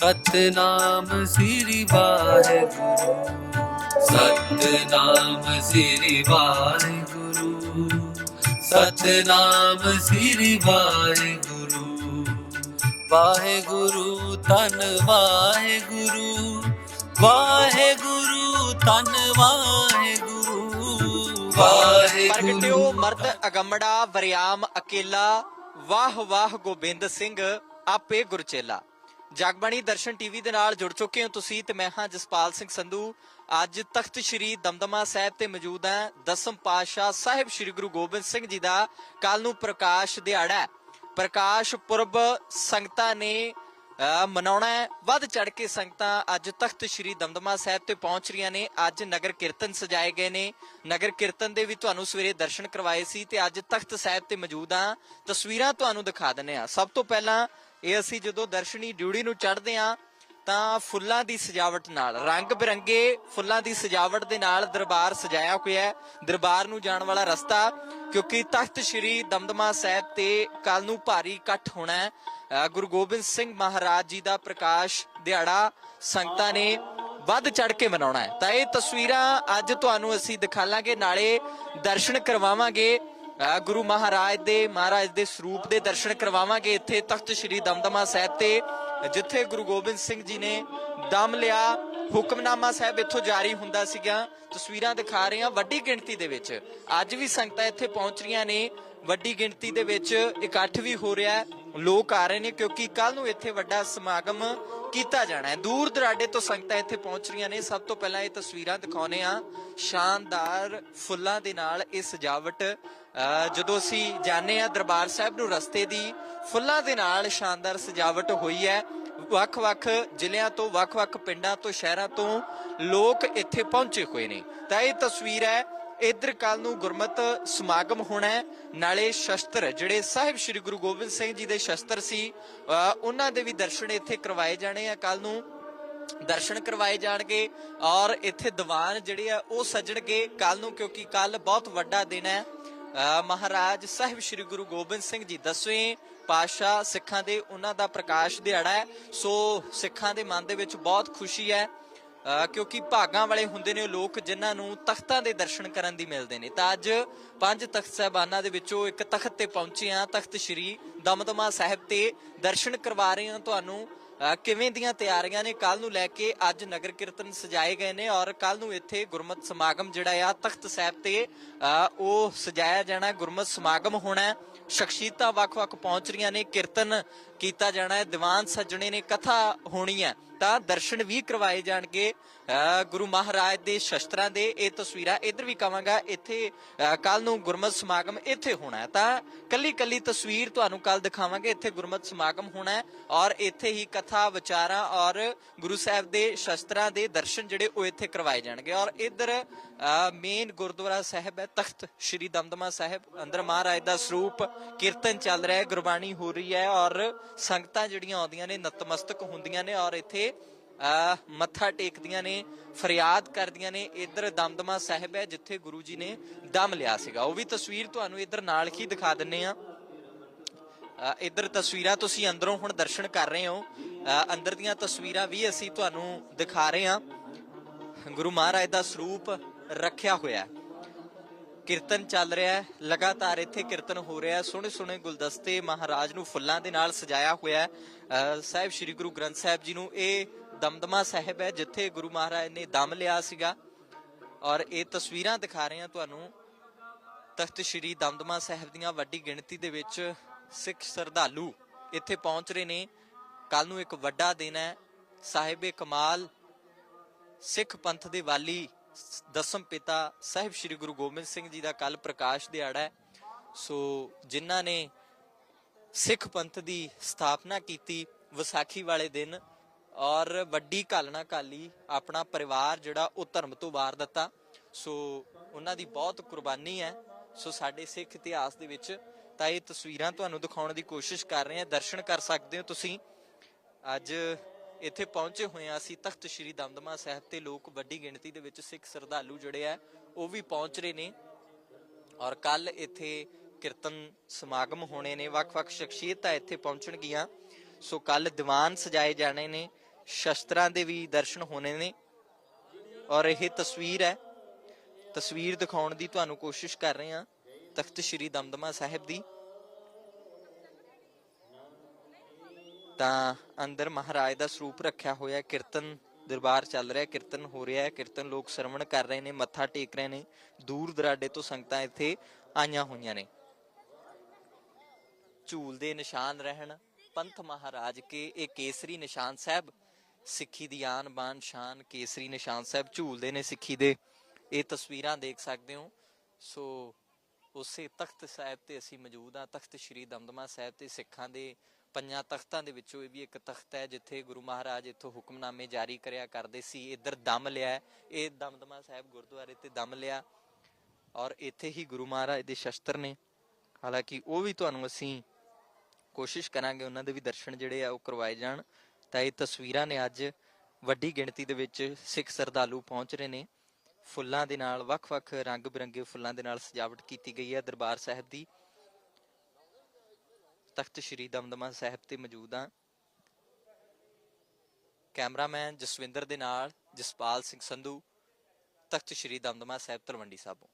ਸਤਨਾਮ ਸ੍ਰੀ ਵਾਹਿਗੁਰੂ। ਸਤਨਾਮ ਸ੍ਰੀ ਵਾਹਿਗੁਰੂ। ਸਤਨਾਮ ਸ੍ਰੀ ਵਾਹਿਗੁਰੂ। ਵਾਹਿਗੁਰੂ ਧੰਨ ਵਾਹਿਗੁਰੂ। ਵਾਹਿਗੁਰੂ ਧੰਨ ਵਾਹਿਗੁਰੂ। ਵਾਹਿਗੁਰੂ। ਪ੍ਰਗਟਿਓ ਮਰਦ ਅਗੰਮੜਾ ਵਰਿਆਮ ਅਕੇਲਾ। ਵਾਹ ਵਾਹ ਗੋਬਿੰਦ ਸਿੰਘ ਆਪੇ ਗੁਰਚੇਲਾ। ਜਗਬਾਣੀ ਦਰਸ਼ਨ ਟੀਵੀ ਦੇ ਨਾਲ ਜੁੜ ਚੁੱਕੇ ਹੋ ਤੁਸੀਂ ਤੇ ਮੈਂ ਹਾਂ ਜਸਪਾਲ ਸਿੰਘ ਸੰਧੂ। ਅੱਜ ਤਖਤ ਸ੍ਰੀ ਦਮਦਮਾ ਸਾਹਿਬ ਤੇ ਮੌਜੂਦ ਹਾਂ। ਦਸਮ ਪਾਤਸ਼ਾਹ ਸਾਹਿਬ ਸ੍ਰੀ ਗੁਰੂ ਗੋਬਿੰਦ ਸਿੰਘ ਜੀ ਦਾ ਕੱਲ ਨੂੰ ਪ੍ਰਕਾਸ਼ ਦਿਹਾੜਾ ਪ੍ਰਕਾਸ਼ ਪੁਰਬ ਸੰਗਤਾਂ ਨੇ ਮਨਾਉਣਾ ਹੈ। ਵੱਧ ਚੜ ਕੇ ਸੰਗਤਾਂ ਅੱਜ ਤਖਤ ਸ੍ਰੀ ਦਮਦਮਾ ਸਾਹਿਬ ਤੇ ਪਹੁੰਚ ਰਹੀਆਂ ਨੇ। ਅੱਜ ਨਗਰ ਕੀਰਤਨ ਸਜਾਏ ਗਏ ਨੇ। ਨਗਰ ਕੀਰਤਨ ਦੇ ਵੀ ਤੁਹਾਨੂੰ ਸਵੇਰੇ ਦਰਸ਼ਨ ਕਰਵਾਏ ਸੀ ਤੇ ਅੱਜ ਤਖਤ ਸਾਹਿਬ ਤੇ ਮੌਜੂਦ ਆ ਤਸਵੀਰਾਂ ਤੁਹਾਨੂੰ ਦਿਖਾ ਦਿੰਨੇ ਆ ਸਭ ਤੋਂ ਪਹਿਲਾਂ ਇਹ ਅਸੀਂ ਜਦੋਂ ਦਰਸ਼ਨੀ ਡਿਊੜੀ ਨੂੰ ਚੜ੍ਹਦੇ ਆ ਤਾਂ ਫੁੱਲਾਂ ਦੀ ਸਜਾਵਟ ਨਾਲ, ਰੰਗ ਬਿਰੰਗੇ ਫੁੱਲਾਂ ਦੀ ਸਜਾਵਟ ਦੇ ਨਾਲ ਦਰਬਾਰ ਸਜਾਇਆ ਹੋਇਆ ਹੈ। ਦਰਬਾਰ ਨੂੰ ਜਾਣ ਵਾਲਾ ਰਸਤਾ, ਕਿਉਂਕਿ ਤਖਤ ਸ੍ਰੀ ਦਮਦਮਾ ਸਾਹਿਬ ਤੇ ਕੱਲ ਨੂੰ ਭਾਰੀ ਇਕੱਠ ਹੋਣਾ ਹੈ। ਗੁਰੂ ਗੋਬਿੰਦ ਸਿੰਘ ਮਹਾਰਾਜ ਜੀ ਦਾ ਪ੍ਰਕਾਸ਼ ਦਿਹਾੜਾ ਸੰਗਤਾਂ ਨੇ ਵੱਧ ਚੜ ਕੇ ਮਨਾਉਣਾ ਹੈ। ਤਾਂ ਇਹ ਤਸਵੀਰਾਂ ਅੱਜ ਤੁਹਾਨੂੰ ਅਸੀਂ ਦਿਖਾਲਾਂਗੇ, ਨਾਲੇ ਦਰਸ਼ਨ ਕਰਵਾਵਾਂਗੇ। ਗੁਰੂ ਮਹਾਰਾਜ ਦੇ ਮਹਾਰਾਜ ਦੇ ਸਰੂਪ ਦੇ ਦਰਸ਼ਨ ਕਰਵਾਵਾਂਗੇ ਇੱਥੇ ਤਖਤ ਸ੍ਰੀ ਦਮਦਮਾ ਸਾਹਿਬ ਤੇ, ਜਿੱਥੇ ਗੁਰੂ ਗੋਬਿੰਦ ਸਿੰਘ ਜੀ ਨੇ ਦਮ ਲਿਆ, ਹੁਕਮਨਾਮਾ ਸਾਹਿਬ ਇੱਥੋਂ ਜਾਰੀ ਹੁੰਦਾ ਸੀਗਾ। ਤਸਵੀਰਾਂ ਦਿਖਾ ਰਹੇ ਹਾਂ ਵੱਡੀ ਗਿਣਤੀ ਦੇ ਵਿੱਚ। ਅੱਜ ਵੀ ਸੰਗਤਾਂ ਇੱਥੇ ਪਹੁੰਚ ਰਹੀਆਂ ਨੇ। ਵੱਡੀ ਗਿਣਤੀ ਦੇ ਵਿੱਚ ਇਕੱਠ ਵੀ ਹੋ ਰਿਹਾ ਹੈ। ਲੋਕ ਆ ਰਹੇ ਨੇ ਕਿਉਂਕਿ ਕੱਲ ਨੂੰ ਇੱਥੇ ਵੱਡਾ ਸਮਾਗਮ ਕੀਤਾ ਜਾਣਾ ਹੈ। ਦੂਰ ਦਰਾਡੇ ਤੋਂ ਸੰਗਤਾਂ ਇੱਥੇ ਪਹੁੰਚ ਰਹੀਆਂ ਨੇ। ਸਭ ਤੋਂ ਪਹਿਲਾਂ ਇਹ ਤਸਵੀਰਾਂ ਦਿਖਾਉਨੇ ਆ ਸ਼ਾਨਦਾਰ ਫੁੱਲਾਂ ਦੇ ਨਾਲ ਇਹ ਸਜਾਵਟ ਅਹ ਜਦੋਂ ਅਸੀਂ ਜਾਣੇ ਆ ਦਰਬਾਰ ਸਾਹਿਬ ਨੂੰ, ਰਸਤੇ ਦੀ ਫੁੱਲਾਂ ਦੇ ਨਾਲ ਸ਼ਾਨਦਾਰ ਸਜਾਵਟ ਹੋਈ ਹੈ। ਵੱਖ-ਵੱਖ ਜ਼ਿਲ੍ਹਿਆਂ ਤੋਂ, ਵੱਖ-ਵੱਖ ਪਿੰਡਾਂ ਤੋਂ, ਸ਼ਹਿਰਾਂ ਤੋਂ ਲੋਕ ਇੱਥੇ ਪਹੁੰਚੇ ਹੋਏ ਨੇ। ਤਾਂ ਇਹ ਤਸਵੀਰ ਹੈ ਇਧਰ ਕੱਲ ਨੂੰ ਗੁਰਮਤ ਸਮਾਗਮ ਹੋਣਾ ਹੈ, ਨਾਲੇ ਸ਼ਸਤਰ, ਜਿਹੜੇ ਸਾਹਿਬ ਸ੍ਰੀ ਗੁਰੂ ਗੋਬਿੰਦ ਸਿੰਘ ਜੀ ਦੇ ਸ਼ਸਤਰ ਸੀ ਉਹਨਾਂ ਦੇ ਵੀ ਦਰਸ਼ਨ ਇੱਥੇ ਕਰਵਾਏ ਜਾਣੇ ਆ ਕੱਲ ਨੂੰ। ਦਰਸ਼ਨ ਕਰਵਾਏ ਜਾਣਗੇ ਔਰ ਇੱਥੇ ਦੀਵਾਨ ਜਿਹੜੇ ਆ, ਉਹ ਸਜਣਗੇ ਕੱਲ ਨੂੰ, ਕਿਉਂਕਿ ਕੱਲ ਬਹੁਤ ਵੱਡਾ ਦਿਨ ਹੈ। ਮਹਾਰਾਜ ਸਾਹਿਬ ਸ੍ਰੀ ਗੁਰੂ ਗੋਬਿੰਦ ਸਿੰਘ ਜੀ ਦਸਵੇਂ ਪਾਤਸ਼ਾਹ ਸਿੱਖਾਂ ਦੇ, ਉਹਨਾਂ ਦਾ ਪ੍ਰਕਾਸ਼ ਦਿਹਾੜਾ ਹੈ। ਸੋ ਸਿੱਖਾਂ ਦੇ ਮਨ ਦੇ ਵਿੱਚ ਬਹੁਤ ਖੁਸ਼ੀ ਹੈ। ਕਿਉਂਕਿ ਭਾਗਾਂ ਵਾਲੇ ਹੁੰਦੇ ਨੇ ਉਹ ਲੋਕ ਜਿਨ੍ਹਾਂ ਨੂੰ ਤਖਤਾਂ ਦੇ ਦਰਸ਼ਨ ਕਰਨ ਦੀ ਮਿਲਦੇ ਨੇ। ਤਾਂ ਅੱਜ ਪੰਜ ਤਖਤ ਸਾਹਿਬਾਨਾਂ ਦੇ ਵਿੱਚੋਂ ਇੱਕ ਤਖਤ ਤੇ ਪਹੁੰਚੇ ਆ ਤਖਤ ਸ੍ਰੀ ਦਮਦਮਾ ਸਾਹਿਬ ਤੇ ਦਰਸ਼ਨ ਕਰਵਾ ਰਹੇ ਹਾਂ ਤੁਹਾਨੂੰ। ਕਿਵੇਂ ਦੀਆਂ ਤਿਆਰੀਆਂ ਨੇ? ਕੱਲ ਨੂੰ ਲੈ ਕੇ ਅੱਜ ਨਗਰ ਕੀਰਤਨ ਸਜਾਏ ਗਏ ਨੇ ਔਰ ਕੱਲ ਨੂੰ ਇੱਥੇ ਗੁਰਮਤ ਸਮਾਗਮ ਜਿਹੜਾ ਆ, ਤਖਤ ਸਾਹਿਬ ਤੇ ਉਹ ਸਜਾਇਆ ਜਾਣਾ, ਗੁਰਮਤ ਸਮਾਗਮ ਹੋਣਾ ਸ਼ਖਸੀਅਤਾਂ ਵੱਖ-ਵੱਖ ਪਹੁੰਚ ਰਹੀਆਂ ਨੇ, ਕੀਰਤਨ ਕੀਤਾ ਜਾਣਾ ਹੈ, ਦੀਵਾਨ ਸੱਜਣੇ ਨੇ, ਕਥਾ ਹੋਣੀ ਹੈ। ਤਾਂ ਦਰਸ਼ਨ ਵੀ ਕਰਵਾਏ ਜਾਣਗੇ। ਅਹ ਗੁਰੂ ਮਹਾਰਾਜ ਦੇ ਸ਼ਸਤਰਾਂ ਦੇ ਇਹ ਤਸਵੀਰਾਂ ਇਧਰ ਵੀ ਕਵਾਂਗਾ। ਇੱਥੇ ਕੱਲ ਨੂੰ ਗੁਰਮਤ ਸਮਾਗਮ ਇੱਥੇ ਹੋਣਾ ਤਾਂ ਕੱਲੀ ਕੱਲੀ ਤਸਵੀਰ ਤੁਹਾਨੂੰ ਕੱਲ ਦਿਖਾਵਾਂਗੇ। ਇੱਥੇ ਗੁਰਮਤ ਸਮਾਗਮ ਹੋਣਾ ਹੈ ਔਰ ਇੱਥੇ ਹੀ ਕਥਾ, ਵਿਚਾਰਾਂ ਔਰ ਗੁਰੂ ਸਾਹਿਬ ਦੇ ਸ਼ਸਤਰਾਂ ਦੇ ਦਰਸ਼ਨ ਜਿਹੜੇ ਉਹ ਇੱਥੇ ਕਰਵਾਏ ਜਾਣਗੇ। ਔਰ ਇਧਰ ਮੇਨ ਗੁਰਦੁਆਰਾ ਸਾਹਿਬ ਹੈ, ਤਖਤ ਸ੍ਰੀ ਦਮਦਮਾ ਸਾਹਿਬ। ਅੰਦਰ ਮਹਾਰਾਜ ਦਾ ਸਰੂਪ ਕੀਰਤਨ ਚੱਲ ਰਿਹਾ ਹੈ, ਗੁਰਬਾਣੀ ਹੋ ਰਹੀ ਹੈ ਔਰ ਸੰਗਤਾਂ ਜਿਹੜੀਆਂ ਆਉਂਦੀਆਂ ਨੇ, ਨਤਮਸਤਕ ਹੁੰਦੀਆਂ ਨੇ ਔਰ ਇੱਥੇ ਅਹ, ਮੱਥਾ ਟੇਕਦੀਆਂ ਨੇ, ਫਰਿਆਦ ਕਰਦੀਆਂ ਨੇ, ਇਧਰ ਦਮਦਮਾ ਸਾਹਿਬ ਹੈ ਜਿੱਥੇ ਗੁਰੂ ਜੀ ਨੇ ਦਮ ਲਿਆ ਸੀਗਾ। ਉਹ ਵੀ ਤਸਵੀਰ ਤੁਹਾਨੂੰ ਇੱਧਰ ਨਾਲ ਹੀ ਦਿਖਾ ਦਿੰਨੇ ਆ। ਇੱਧਰ ਤਸਵੀਰਾਂ ਤੁਸੀਂ ਅੰਦਰੋਂ ਹੁਣ ਦਰਸ਼ਨ ਕਰ ਰਹੇ ਹੋ। ਅਹ, ਅੰਦਰ ਦੀਆਂ ਤਸਵੀਰਾਂ ਵੀ ਅਸੀਂ ਤੁਹਾਨੂੰ ਦਿਖਾ ਰਹੇ ਹਾਂ ਗੁਰੂ ਮਹਾਰਾਜ ਦਾ ਸਰੂਪ ਰੱਖਿਆ ਹੋਇਆ ਹੈ। ਕੀਰਤਨ ਚੱਲ ਰਿਹਾ ਹੈ। ਲਗਾਤਾਰ ਇੱਥੇ ਕੀਰਤਨ ਹੋ ਰਿਹਾ ਹੈ। ਸੋਹਣੇ ਸੋਹਣੇ ਗੁਲਦਸਤੇ ਮਹਾਰਾਜ ਨੂੰ ਫੁੱਲਾਂ ਦੇ ਨਾਲ ਸਜਾਇਆ ਹੋਇਆ ਹੈ। ਸਾਹਿਬ ਸ੍ਰੀ ਗੁਰੂ ਗ੍ਰੰਥ ਸਾਹਿਬ ਜੀ ਨੂੰ ਇਹ ਦਮਦਮਾ ਸਾਹਿਬ ਹੈ, ਜਿੱਥੇ ਗੁਰੂ ਮਹਾਰਾਜ ਨੇ ਦਮ ਲਿਆ ਸੀਗਾ। ਔਰ ਇਹ ਤਸਵੀਰਾਂ ਦਿਖਾ ਰਹੇ ਹਾਂ ਤੁਹਾਨੂੰ। ਤਖਤ ਸ੍ਰੀ ਦਮਦਮਾ ਸਾਹਿਬ ਦੀਆਂ ਵੱਡੀ ਗਿਣਤੀ ਦੇ ਵਿੱਚ ਸਿੱਖ ਸ਼ਰਧਾਲੂ ਇੱਥੇ ਪਹੁੰਚ ਰਹੇ ਨੇ। ਕੱਲ ਨੂੰ ਇੱਕ ਵੱਡਾ ਦਿਨ ਹੈ। ਸਾਹਿਬੇ ਕਮਾਲ ਸਿੱਖ ਪੰਥ ਦੇ ਵਾਲੀ ਦਸਮ ਪਿਤਾ ਸਾਹਿਬ ਸ੍ਰੀ ਗੁਰੂ ਗੋਬਿੰਦ ਸਿੰਘ ਜੀ ਦਾ ਕੱਲ ਪ੍ਰਕਾਸ਼ ਦਿਹਾੜਾ ਹੈ। ਸੋ ਜਿਨ੍ਹਾਂ ਨੇ ਸਿੱਖ ਪੰਥ ਦੀ ਸਥਾਪਨਾ ਕੀਤੀ ਵਿਸਾਖੀ ਵਾਲੇ ਦਿਨ ਔਰ ਵੱਡੀ ਘਾਲਣਾ ਘਾਲੀ ਆਪਣਾ ਪਰਿਵਾਰ ਜਿਹੜਾ ਉਹ ਧਰਮ ਤੋਂ ਵਾਰ ਦਿੱਤਾ। ਸੋ ਉਹਨਾਂ ਦੀ ਬਹੁਤ ਕੁਰਬਾਨੀ ਹੈ। ਸੋ ਸਾਡੇ ਸਿੱਖ ਇਤਿਹਾਸ ਦੇ ਵਿੱਚ ਤਾਂ ਇਹ ਤਸਵੀਰਾਂ ਤੁਹਾਨੂੰ ਦਿਖਾਉਣ ਦੀ ਕੋਸ਼ਿਸ਼ ਕਰ ਰਹੇ ਹਾਂ। ਦਰਸ਼ਨ ਕਰ ਸਕਦੇ ਹੋ ਤੁਸੀਂ। ਅੱਜ ਇੱਥੇ ਪਹੁੰਚੇ ਹੋਏ ਆ ਅਸੀਂ ਤਖਤ ਸ੍ਰੀ ਦਮਦਮਾ ਸਾਹਿਬ ਤੇ ਲੋਕ ਵੱਡੀ ਗਿਣਤੀ ਦੇ ਵਿੱਚ ਸਿੱਖ ਸ਼ਰਧਾਲੂ ਜਿਹੜੇ ਆ, ਉਹ ਵੀ ਪਹੁੰਚ ਰਹੇ ਨੇ। ਔਰ ਕੱਲ ਇੱਥੇ ਕੀਰਤਨ ਸਮਾਗਮ ਹੋਣੇ ਨੇ, ਵੱਖ-ਵੱਖ ਸ਼ਖਸੀਅਤਾਂ ਇੱਥੇ ਪਹੁੰਚਣਗੀਆਂ। ਸੋ ਕੱਲ ਦੀਵਾਨ ਸਜਾਏ ਜਾਣੇ ਨੇ, ਸ਼ਸਤਰਾਂ ਦੇ ਵੀ ਦਰਸ਼ਨ ਹੋਣੇ ਨੇ। ਔਰ ਇਹ ਤਸਵੀਰ ਹੈ। ਤਸਵੀਰ ਦਿਖਾਉਣ ਦੀ ਤੁਹਾਨੂੰ ਕੋਸ਼ਿਸ਼ ਕਰ ਰਹੇ ਹਾਂ ਤਖਤ ਸ੍ਰੀ ਦਮਦਮਾ ਸਾਹਿਬ ਦੀ। ਤਾਂ ਅੰਦਰ ਮਹਾਰਾਜ ਦਾ ਸਰੂਪ ਰੱਖਿਆ ਹੋਇਆ ਕੀਰਤਨ ਦਰਬਾਰ ਚੱਲ ਰਿਹਾ ਕੀਰਤਨ ਹੋ ਰਿਹਾ ਹੈ, ਕੀਰਤਨ ਲੋਕ ਸਰਵਣ ਕਰ ਰਹੇ ਨੇ, ਮੱਥਾ ਟੇਕ ਰਹੇ ਨੇ, ਦੂਰ ਦਰਾਡੇ ਤੋਂ ਸੰਗਤਾਂ ਇੱਥੇ ਆਈਆਂ ਹੋਈਆਂ ਨੇ। ਝੂਲ ਦੇ ਨਿਸ਼ਾਨ ਰਹਿਣ, ਪੰਥ ਮਹਾਰਾਜ ਕੇ, ਇਹ ਕੇਸਰੀ ਨਿਸ਼ਾਨ ਸਾਹਿਬ, ਸਿੱਖੀ ਦੀ ਆਨ ਬਾਨ ਸ਼ਾਨ ਕੇਸਰੀ ਨਿਸ਼ਾਨ ਸਾਹਿਬ ਝੂਲਦੇ ਨੇ ਸਿੱਖੀ ਦੇ। ਇਹ ਤਸਵੀਰਾਂ ਦੇਖ ਸਕਦੇ ਹੋ। ਸੋ ਉਸੇ ਤਖਤ ਸਾਹਿਬ ਤੇ ਅਸੀਂ ਮੌਜੂਦ ਹਾਂ, ਤਖਤ ਸ੍ਰੀ ਦਮਦਮਾ ਸਾਹਿਬ ਤੇ ਸਿੱਖਾਂ ਦੇ ਪੰਜਾਂ ਤਖਤਾਂ ਦੇ ਵਿੱਚੋਂ ਇਹ ਵੀ ਇੱਕ ਤਖਤ ਹੈ ਜਿੱਥੇ ਗੁਰੂ ਮਹਾਰਾਜ ਇੱਥੋਂ ਹੁਕਮਨਾਮੇ ਜਾਰੀ ਕਰਿਆ ਕਰਦੇ ਸੀ। ਇੱਧਰ ਦਮ ਲਿਆ ਇਹ ਦਮਦਮਾ ਸਾਹਿਬ ਗੁਰਦੁਆਰੇ ਤੇ ਦਮ ਲਿਆ ਔਰ ਇੱਥੇ ਹੀ ਗੁਰੂ ਮਹਾਰਾਜ ਦੇ ਸ਼ਸਤਰ ਨੇ। ਹਾਲਾਂਕਿ ਉਹ ਵੀ ਤੁਹਾਨੂੰ ਅਸੀਂ ਕੋਸ਼ਿਸ਼ ਕਰਾਂਗੇ ਉਹਨਾਂ ਦੇ ਵੀ ਦਰਸ਼ਨ ਜਿਹੜੇ ਆ ਉਹ ਕਰਵਾਏ ਜਾਣ। ਤਾਂ ਇਹ ਤਸਵੀਰਾਂ ਨੇ ਅੱਜ ਵੱਡੀ ਗਿਣਤੀ ਦੇ ਵਿੱਚ ਸਿੱਖ ਸਰਦਾਲੂ ਪਹੁੰਚ ਰਹੇ ਨੇ। ਫੁੱਲਾਂ ਦੇ ਨਾਲ ਵੱਖ-ਵੱਖ ਰੰਗ ਬਿਰੰਗੇ ਫੁੱਲਾਂ ਦੇ ਨਾਲ ਸਜਾਵਟ ਕੀਤੀ ਗਈ ਹੈ ਦਰਬਾਰ ਸਾਹਿਬ ਦੀ। ਤਖਤ ਸ੍ਰੀ ਦਮਦਮਾ ਸਾਹਿਬ ਤੇ ਮੌਜੂਦ ਹਾਂ। ਕੈਮਰਾਮੈਨ ਜਸਵਿੰਦਰ ਦੇ ਨਾਲ ਜਸਪਾਲ ਸਿੰਘ ਸੰਧੂ, ਤਖਤ ਸ੍ਰੀ ਦਮਦਮਾ ਸਾਹਿਬ ਤਲਵੰਡੀ ਸਾਬੋ